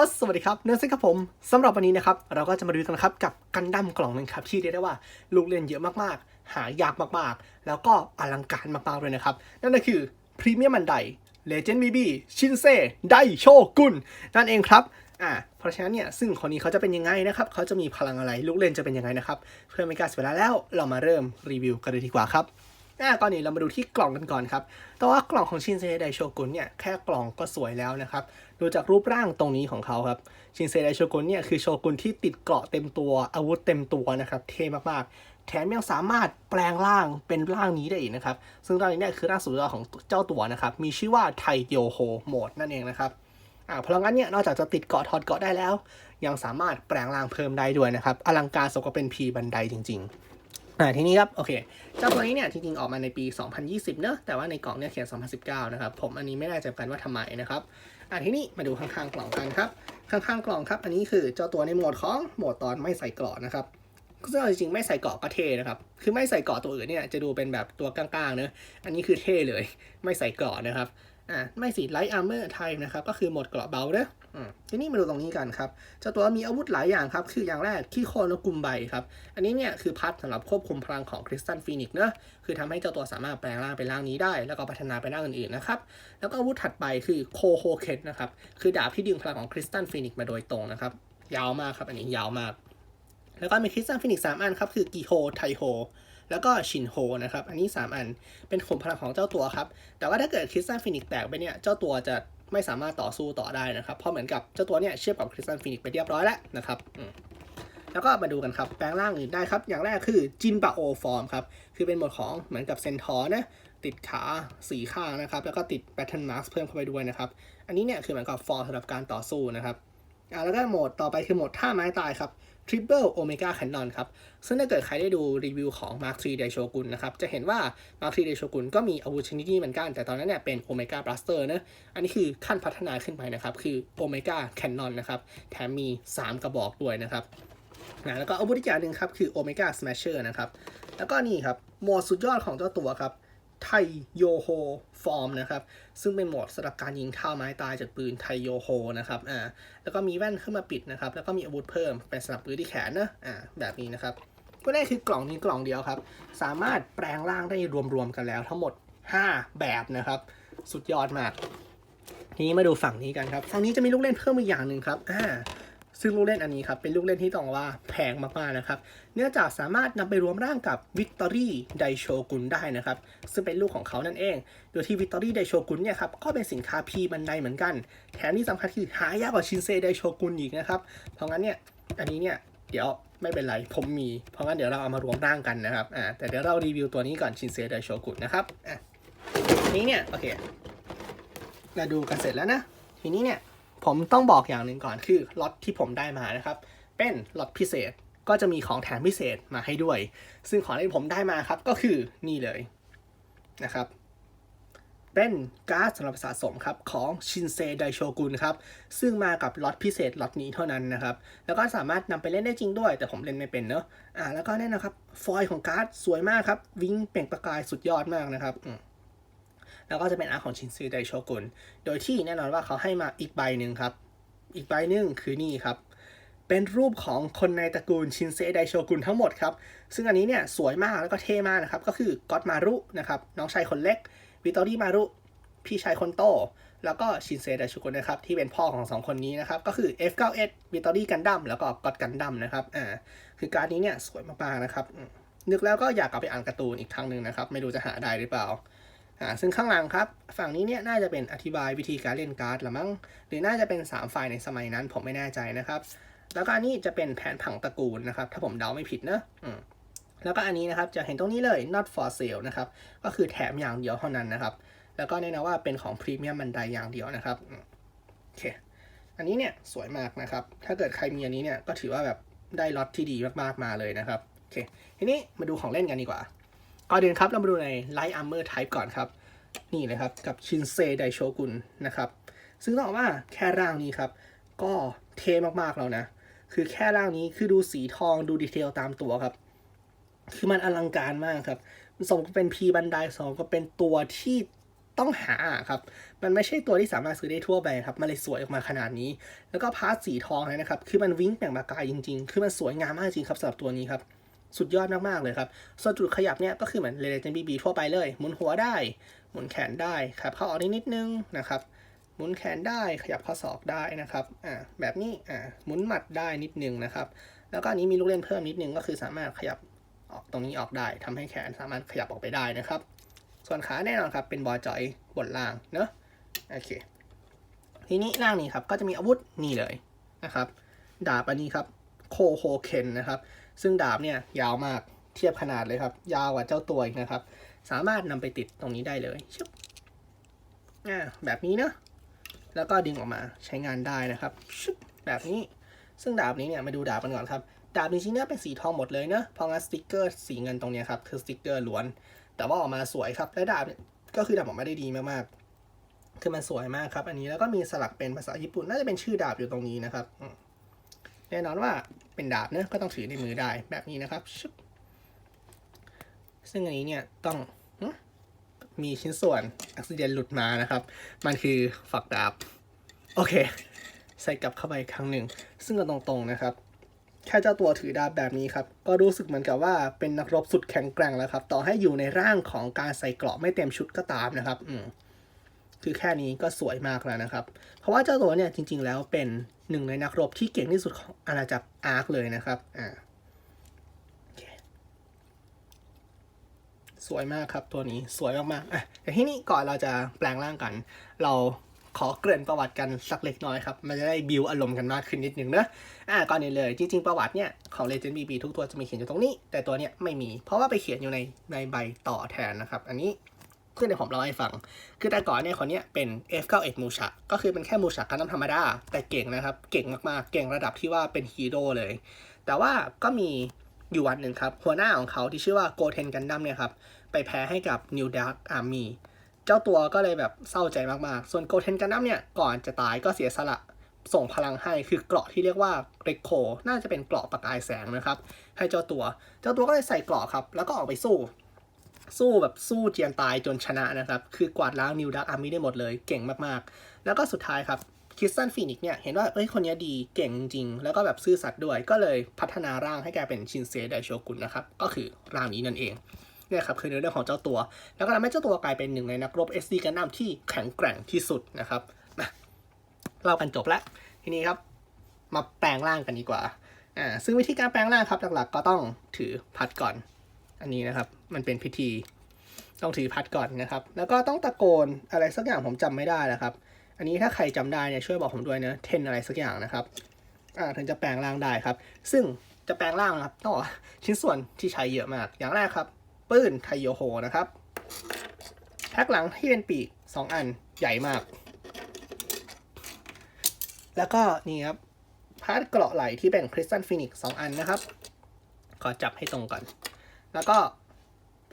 ็สวัสดีครับ เนื้อเส้นครับผมสำหรับวันนี้นะครับ เราก็จะมาดูกันครับกับกันดั้มกล่องหนึงครับ ที่เรียกได้ว่าลูกเล่นเยอะมากๆ หายากมากๆ แล้วก็อลังการมากๆเลยนะครับ นั่นก็คือพรีเมียมมันไดเลเจนด์บีบีชินเซไดโชกุนนั่นเองครับอ่าเพราะฉะนั้นเนี่ยซึ่งคนนี้เขาจะเป็นยังไงนะครับ เขาจะมีพลังอะไรลูกเล่นจะเป็นยังไงนะครับ เพื่อไม่ให้การเสียเวลาแล้วเรามาเริ่มรีวิวกันเลยดีกว่าครับอะก่อนอื่นเรามาดูที่กล่องกันก่อนครับแต่ว่ากล่องของชินเซไดโชกุนเนี่ยแค่กล่องก็สวยแล้วนะครับ ดูจากรูปร่างตรงนี้ของเขาครับ ชินเซไดโชกุนเนี่ยคือโชกุนที่ติดเกราะเต็มตัว อาวุธเต็มตัวนะครับ เท่มากๆ แถมยังสามารถแปลงร่างเป็นร่างนี้ได้อีกนะครับ ซึ่งร่างนี้เนี่ยคือร่างสุดยอดของเจ้าตัวนะครับ มีชื่อว่าไทโยโฮโหมดนั่นเองนะครับอ่าเพราะงั้นเนี่ยนอกจากจะติดเกาะถอดเกาะได้แล้ว ยังสามารถแปลงร่างเพิ่มได้ด้วยนะครับ อลังการสมกับเป็นพีบันไดจริง ๆอ่าทีนี้ครับโอเคเจ้าตัวนี้เนี่ยจริงๆออกมาในปี 2020 เนอะแต่ว่าในกล่องเนี่ยเขียน 2019 นะครับ ผมอันนี้ไม่แน่ใจกันว่าทำไมนะครับ อะทีนี้มาดูข้างๆกล่องกันครับ ข้างๆกล่องครับ อันนี้คือเจ้าตัวในโหมดของโหมดตอนไม่ใส่เกราะนะครับซึ่งจริงๆไม่ใส่เกราะก็เท่นะครับ คือไม่ใส่เกราะตัวอื่นเนี่ยจะดูเป็นแบบตัวกลางๆเนอะอันนี้คือเท่เลย ไม่ใส่เกราะนะครับ อ่าไม่สีไลท์อาร์เมอร์ไทป์นะครับ ก็คือหมดเกราะเบาเนอะ ทีนี้มาดูตรงนี้กันครับเจ้าตัวมีอาวุธหลายอย่างครับ คืออย่างแรกขี้โคลนกุมใบครับ อันนี้เนี่ยคือพัดสำหรับควบคุมพลังของคริสตัลฟีนิกเนอะคือทำให้เจ้าตัวสามารถแปลงร่างเป็นร่างนี้ได้ แล้วก็พัฒนาไปร่างอื่นๆนะครับ แล้วก็อาวุธถัดไปคือโคโฮเคนนะครับ คือดาบที่ดึงพลังของคริสตัลฟีนิกมาโดยตรงนะครับ ยาวมากครับ อันนี้ยาวมาก แล้วก็มีคริสตัลฟีนิกสามอันครับ คือกิโฮ ไทโฮแล้วก็ชินโฮนะครับ อันนี้ 3 อัน เป็นขุมพลังของเจ้าตัวครับ แต่ว่าถ้าเกิดคริสตัลฟีนิกแตกไปเนี่ย เจ้าตัวจะ ไม่สามารถต่อสู้ต่อได้นะครับ เพราะเหมือนกับเจ้าตัวเนี่ยเชื่อมกับคริสตัลฟีนิกไปเรียบร้อยแล้วนะครับแล้วก็มาดูกันครับแปลงร่างอื่นได้ครับ อย่างแรกคือจินบาโอฟอร์มครับ คือเป็นโหมดของเหมือนกับเซนทอร์นะติดขาสีข้างนะครับ แล้วก็ติดแบทเทิลมาร์คเพิ่มเข้าไปด้วยนะครับ อันนี้เนี่ยคือเหมือนกับฟอร์มสำหรับการต่อสู้นะครับอ่าแล้วก็โหมดต่อไปคือโหมดท่าไม้ตายครับ Triple Omega Canon ครับ ซึ่งถ้าเกิดใครได้ดูรีวิวของ Mark III d a i s h o g u n นะครับ จะเห็นว่า Mark III d a i s h o g u n ก็มีอาวุธชนิดนี้เหมือนกัน แต่ตอนนั้นเนี่ยเป็น Omega Blaster นะ อันนี้คือขั้นพัฒนาขึ้นไปนะครับ คือ Omega Cannon นะครับ แถมมี 3 กระบอกด้วยนะครับนะแล้วก็อาวุธอีกอย่างหนึ่งครับ คือ Omega Smasher นะครับ แล้วก็นี่ครับ โหมดสุดยอดของเจ้าตัวครับ ไทโยโฮฟอร์มนะครับ ซึ่งเป็นโหมดสำหรับการยิงท่าไม้ตายจากปืนไทโยโฮนะครับอ่าแล้วก็มีแว่นขึ้นมาปิดนะครับ แล้วก็มีอาวุธเพิ่มเป็นสำหรับปืนที่แขนนะอ่าแบบนี้นะครับ ก็ได้คือกล่องนี้กล่องเดียวครับ สามารถแปลงร่างได้รวมๆกันแล้วทั้งหมด 5 แบบนะครับ สุดยอดมากทีนี้มาดูฝั่งนี้กันครับ ฝั่งนี้จะมีลูกเล่นเพิ่มอีกอย่างหนึ่งครับอ่า ซึ่งลูกเล่นอันนี้ครับเป็นลูกเล่นที่ต้องว่าแพงมากๆนะครับ เนื่องจากสามารถนำไปรวมร่างกับ Victory d a i s h o g u n ได้นะครับ ซึ่งเป็นลูกของเขานั่นเอง โดยที่ Victory d a i s h o g u n เนี่ยครับก็เป็นสินค้าพีบันไดเหมือนกัน แถมที่สำคัญคือหายากกว่าชินเซไดโชกุนอีกนะครับ เพราะงั้นเนี่ยอันนี้เนี่ยเดี๋ยวไม่เป็นไรผมมี เพราะงั้นเดี๋ยวเราเอามารวมร่างกันนะครับอ่าแต่เดี๋ยวเรารีวิวตัวนี้ก่อนชินเซไดโชกุนนะครับอะนี้เนี่ยโอเคเราดูกันเสร็จแล้วนะทีนี้เนี่ย ผมต้องบอกอย่างหนึ่งก่อนคือล็อตที่ผมได้มานะครับ เป็นล็อตพิเศษก็จะมีของแถมพิเศษมาให้ด้วย ซึ่งของที่ผมได้มาครับก็คือนี่เลยนะครับ เป็นการ์ดสำหรับสะสมครับของชินเซไดโชกุนครับ ซึ่งมากับล็อตพิเศษล็อตนี้เท่านั้นนะครับ แล้วก็สามารถนำไปเล่นได้จริงด้วย แต่ผมเล่นไม่เป็นเนอะอ่าแล้วก็แน่นะครับ ฟอยล์ของการ์ดสวยมากครับ วิงเปล่งประกายสุดยอดมากนะครับอืม แล้วก็จะเป็นอาร์ของชินซือไดโชกุนโดยที่แน่นอนว่าเขาให้มาอีกใบหนึ่งครับ อีกใบหนึ่งคือนี่ครับ เป็นรูปของคนในตระกูลชินเซไดโชกุนทั้งหมดครับ ซึ่งอันนี้เนี่ยสวยมากแล้วก็เท่มากนะครับ ก็คือก็อตมารุนะครับน้องชายคนเล็กวิตอรี่มารุพี่ชายคนโต แล้วก็ชินเซไดโชกุนนะครับที่เป็นพ่อของสองคนนี้นะครับ ก็คือ F91 วิตอรี่กันดั้มแล้วก็ก็อตกันดั้มนะครับอ่าคือการนี้เนี่ยสวยมากๆนะครับนึกแล้วก็อยากกลับไปอ่านการ์ตูนอีกครั้งหนึ่งนะครับ ไม่รู้จะหาได้หรือเปล่า อ่าซึ่งข้างหลังครับ ฝั่งนี้เนี่ยน่าจะเป็นอธิบายวิธีการเล่นการ์ดละมั้ง หรือน่าจะเป็น3ไฟล์ในสมัยนั้นผมไม่แน่ใจนะครับ แล้วก็อันนี้จะเป็นแผนผังตระกูลนะครับ ถ้าผมเดาไม่ผิดนะอืมแล้วก็อันนี้นะครับจะเห็นตรงนี้เลย not for sale นะครับ ก็คือแถมอย่างเดียวเท่านั้นนะครับ แล้วก็แน่นอนว่าเป็นของพรีเมียมบันไดอย่างเดียวนะครับโอเค อันนี้เนี่ยสวยมากนะครับ ถ้าเกิดใครมีอันนี้เนี่ยก็ถือว่าแบบได้ล็อตที่ดีมากๆมาเลยนะครับโอเค ทีนี้มาดูของเล่นกันดีกว่า ก่อนอื่นครับเรามาดูใน Light Armor Type ก่อนครับ นี่เลยครับ กับชินเซไดโชกุนนะครับ ซึ่งต้องบอกว่าแค่ร่างนี้ครับ ก็เทมากๆแล้วนะ คือแค่ร่างนี้คือดูสีทองดูดีเทลตามตัวครับ คือมันอลังการมากครับสมก็เป็นพีบันไดสองก็เป็นตัวที่ต้องหาครับ มันไม่ใช่ตัวที่สามารถซื้อได้ทั่วไปครับ มันเลยสวยออกมาขนาดนี้ แล้วก็พาร์ทสีทองนะครับ คือมันวิ้งแป่งประกายจริง ๆ คือมันสวยงามมากจริงครับสำหรับตัวนี้ครับ สุดยอดมากๆเลยครับส่วนจุดขยับเนี่ยก็คือเหมือนเลเจนบีบีทั่วไปเลย หมุนหัวได้ หมุนแขนได้ครับเข้าออกนิดนิดนึงนะครับหมุนแขนได้ขยับข้อศอกได้นะครับอ่าแบบนี้อ่าหมุนหมัดได้นิดนึงนะครับ แล้วก็อันนี้มีลูกเล่นเพิ่มนิดนึงก็คือสามารถขยับออกตรงนี้ออกได้ทำให้แขนสามารถขยับออกไปได้นะครับ ส่วนขาแน่นอนครับเป็นบอจอยบนล่างเนอะโอเคทีนี้ล่างนี้ครับก็จะมีอาวุธนี่เลยนะครับดาบอันนี้ครับ โคโฮเคนนะครับ ซึ่งดาบเนี่ยยาวมากเทียบขนาดเลยครับ ยาวกว่าเจ้าตัวอีกนะครับ สามารถนำไปติดตรงนี้ได้เลยชุบอ่าแบบนี้เนอะแล้วก็ดึงออกมาใช้งานได้นะครับชุบแบบนี้ ซึ่งดาบนี้เนี่ยมาดูดาบกันก่อนครับ ดาบจริงๆเนี่ยเป็นสีทองหมดเลยเนอะเพราะงั้นสติกเกอร์สีเงินตรงนี้ครับคือสติกเกอร์ล้วน แต่ว่าออกมาสวยครับและดาบเนี่ยก็คือดาบออกมาได้ดีมากๆคือมันสวยมากครับ อันนี้แล้วก็มีสลักเป็นภาษาญี่ปุ่นน่าจะเป็นชื่อดาบอยู่ตรงนี้นะครับอื แน่นอนว่าเป็นดาบเนะก็ต้องถือในมือได้แบบนี้นะครับ ซึ่งอันนี้เนี่ยต้องมีชิ้นส่วนอักซิเดนหลุดมานะครับ มันคือฝักดาบ โอเค ใส่กลับเข้าไปครั้งหนึ่ง ซึ่งก็ตรงๆนะครับ แค่เจ้าตัวถือดาบแบบนี้ครับ ก็รู้สึกเหมือนกับว่าเป็นนักรบสุดแข็งแกร่งแล้วครับ ต่อให้อยู่ในร่างของการใส่เกราะไม่เต็มชุดก็ตามนะครับ อืมคือแค่นี้ก็สวยมากแล้วนะครับ เพราะว่าเจ้าตัวเนี่ยจริง ๆ แล้วเป็น หนึ่งในนักรบที่เก่งที่สุดของอาณาจักรอาร์คเลยนะครับอ่าสวยมากครับตัวนี้สวยมากๆอะแต่ที่นี้ก่อนเราจะแปลงร่างกัน เราขอเกริ่นประวัติกันสักเล็กน้อยครับ มันจะได้บิวอารมณ์กันมากขึ้นนิดนึงนะอ่าก่อนอื่นเลย จริง ๆ ประวัติเนี่ยของ Legend BB ทุกตัวจะมีเขียนอยู่ตรงนี้ แต่ตัวเนี้ยไม่มี เพราะว่าไปเขียนอยู่ในในใบต่อแทนนะครับ อันนี้ เพื่อนในผมเล่าให้ฟัง คือแต่ก่อนเนี่ยคนเนี้ยเป็น F91 มูชะก็คือเป็นแค่มูชะกันน้ำธรรมดา แต่เก่งนะครับ เก่งมากๆ เก่งระดับที่ว่าเป็นฮีโร่เลย แต่ว่าก็มีอยู่วันหนึ่งครับ หัวหน้าของเขาที่ชื่อว่าโกเทนกันดั้มเนี่ยครับ ไปแพ้ให้กับ New Dark Army เจ้าตัวก็เลยแบบเศร้าใจมากๆ ส่วนโกเทนกันดั้มเนี่ยก่อนจะตายก็เสียสละส่งพลังให้คือเกราะที่เรียกว่าเรโคน่าจะเป็นเกราะประกายแสงนะครับ ให้เจ้าตัว เจ้าตัวก็เลยใส่เกราะครับ แล้วก็ออกไปสู้ สู้แบบสู้เจียนตายจนชนะนะครับ คือกวาดล้างนิวดักอาร์มี่ได้หมดเลยเก่งมากๆ แล้วก็สุดท้ายครับคิสตันฟีนิกเนี่ยเห็นว่าเอ้ยคนนี้ดีเก่งจริง แล้วก็แบบซื่อสัตย์ด้วย ก็เลยพัฒนาร่างให้กลายเป็นชินเซไดโชกุนนะครับ ก็คือร่างนี้นั่นเองเนี่ยครับคือในเรื่องของเจ้าตัว แล้วก็ทำให้เจ้าตัวกลายเป็นหนึ่งในนักรบ SD กันดั้มที่แข็งแกร่งที่สุดนะครับมาเล่ากันจบแล้ว ทีนี้ครับมาแปลงร่างกันดีกว่าอ่าซึ่งวิธีการแปลงร่างครับหลักๆก็ต้องถือพัดก่อน อันนี้นะครับ มันเป็นพิธีต้องถือพัดก่อนนะครับ แล้วก็ต้องตะโกนอะไรสักอย่างผมจำไม่ได้นะครับ อันนี้ถ้าใครจำได้เนี่ยช่วยบอกผมด้วยนะเทนอะไรสักอย่างนะครับอ่าถึงจะแปลงร่างได้ครับ ซึ่งจะแปลงร่างนะครับต้องอชิ้นส่วนที่ใช้เยอะมาก อย่างแรกครับ ปืนไทโยโฮนะครับแพ็คหลังที่เป็นปีก2อันใหญ่มาก แล้วก็นี่ครับพาร์ทเกราะไหลที่เป็นคริสตัลฟินิกสองอันนะครับ ขอจับให้ตรงก่อน แล้วก็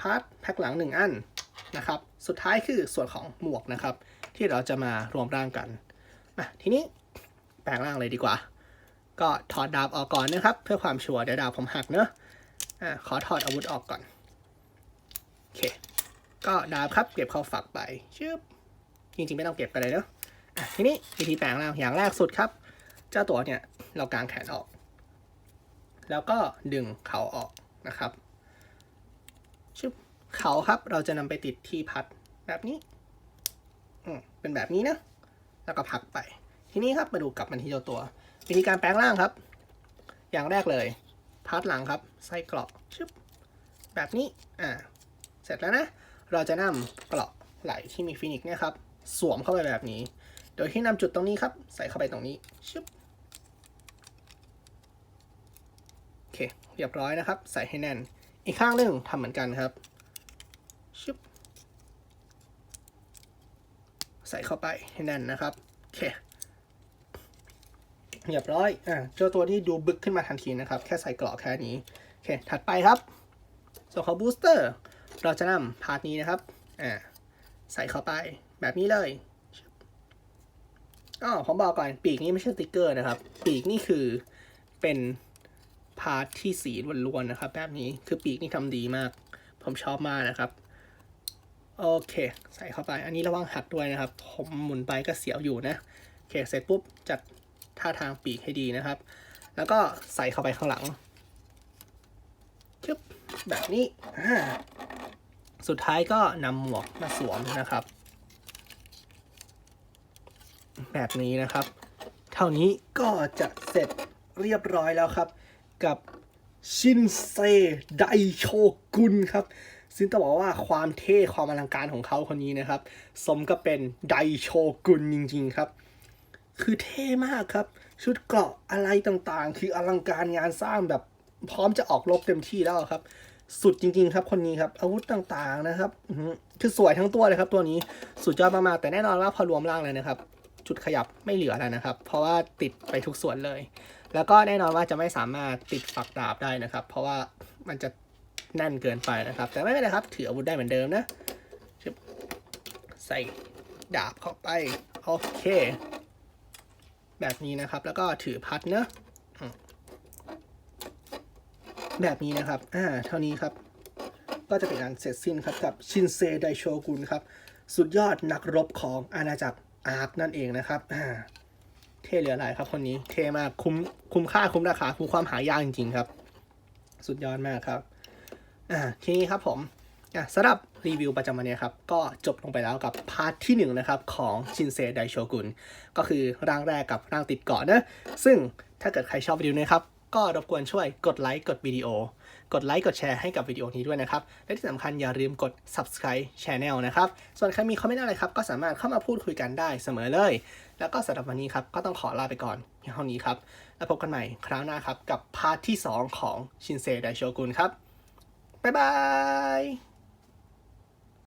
พาร์ทแพ็คหลังหนึ่งอันนะครับ สุดท้ายคือส่วนของหมวกนะครับ ที่เราจะมารวมร่างกันมาทีนี้แปลงร่างเลยดีกว่า ก็ถอดดาบออกก่อนนะครับ เพื่อความชัวร์เดี๋ยวดาบผมหักเนอะอะขอถอดอาวุธออกก่อนโอเค ก็ดาบครับเก็บเข้าฝักไปชึบจริงๆไม่ต้องเก็บกันเลยเนอะอะทีนี้วิธีแปลงร่างอย่างแรกสุดครับ เจ้าตัวเนี่ยเรากางแขนออก แล้วก็ดึงเขาออกนะครับ เขาครับเราจะนำไปติดที่พัดแบบนี้เป็นแบบนี้นะ แล้วก็พักไป ทีนี้ครับมาดูกลับมันที่เจ้าตัว วิธีการแปลงร่างครับ อย่างแรกเลยพัดหลังครับใส่เกราะชึบแบบนี้ อ่า เสร็จแล้วนะ เราจะนำเกราะไหลที่มีฟินิกเนี่ยครับ สวมเข้าไปแบบนี้ โดยที่นำจุดตรงนี้ครับ ใส่เข้าไปตรงนี้ชึบโอเค เรียบร้อยนะครับ ใส่ให้แน่น อีกข้างหนึ่งทำเหมือนกันครับชึบใส่เข้าไปให้แน่นนะครับโอเคเรียบร้อยอ่าเจ้าตัวที่ดูบึกขึ้นมาทันทีนะครับ แค่ใส่กราะแค่นี้โอเคถัดไปครับส่วนของบูสเตอร์เราจะนำพาร์ทนี้นะครับอ่าใส่เข้าไปแบบนี้เลยอ๋อผมบอกก่อนปีกนี้ไม่ใช่สติกเกอร์นะครับ ปีกนี่คือเป็นพาร์ทที่สีล้วนๆนะครับ แบบนี้คือปีกนี่ทำดีมาก ผมชอบมากนะครับ โอเค ใส่เข้าไป อันนี้ระวังหักด้วยนะครับ ผมหมุนไปก็เสียวอยู่นะโอเคเสร็จปุ๊บจัดท่าทางปีกให้ดีนะครับ แล้วก็ใส่เข้าไปข้างหลังชึบแบบนี้ สุดท้ายก็นำหมวกมาสวมนะครับ แบบนี้นะครับ เท่านี้ก็จะเสร็จเรียบร้อยแล้วครับ กับชินเซไดโชกุนครับ ซึ่งต้องบอกว่าความเท่ความอลังการของเขาคนนี้นะครับ สมกับเป็นไดโชกุนจริง ๆ ครับ คือเท่มากครับ ชุดเกราะอะไรต่างๆ คืออลังการงานสร้างแบบพร้อมจะออกรบเต็มที่แล้วครับ สุดจริง ๆ ครับคนนี้ครับ อาวุธต่างๆนะครับคือสวยทั้งตัวเลยครับ ตัวนี้สุดยอดมากๆแต่แน่นอนว่าพอรวมร่างเลยนะครับ จุดขยับไม่เหลือแล้วนะครับ เพราะว่าติดไปทุกส่วนเลย แล้วก็แน่นอนว่าจะไม่สามารถติดฝักดาบได้นะครับ เพราะว่ามันจะ น่นเกินไปนะครับ แต่ไม่เป็นไรครับ ถืออาวุธได้เหมือนเดิมนะชึบใส่ดาบเข้าไป โอเค แบบนี้นะครับ แล้วก็ถือพัดเนอะแบบนี้นะครับ อ่า เท่านี้ครับ ก็จะเป็นการเสร็จสิ้นครับกับชินเซไดโชกุนครับ สุดยอดนักรบของอาณาจักรอาร์คนั่นเองนะครับ อ่า เท่เหลือหลายครับคนนี้ เท่มาก คุ้ม คุ้มค่า คุ้มราคา คุ้มความหายากจริงๆครับ สุดยอดมากครับ อ่าทีนี้ครับผมอะสำหรับรีวิวประจำวันนี้ครับ ก็จบลงไปแล้วกับพาร์ทที่หนึ่งนะครับของชินเซไดโชกุนก็คือร่างแรกกับร่างติดเกาะนะ ซึ่งถ้าเกิดใครชอบวิดีโอนี้ครับ ก็รบกวนช่วยกดไลค์กดวิดีโอกดไลค์กดแชร์ให้กับวิดีโอนี้ด้วยนะครับ และที่สำคัญอย่าลืมกด subscribe channel นะครับ ส่วนใครมีคอมเมนต์อะไรครับ ก็สามารถเข้ามาพูดคุยกันได้เสมอเลย แล้วก็สำหรับวันนี้ครับ ก็ต้องขอลาไปก่อนเท่านี้ครับ แล้วพบกันใหม่คราวหน้าครับ กับพาร์ทที่ 2 ของชินเซไดโชกุนครับ บ๊ายบาย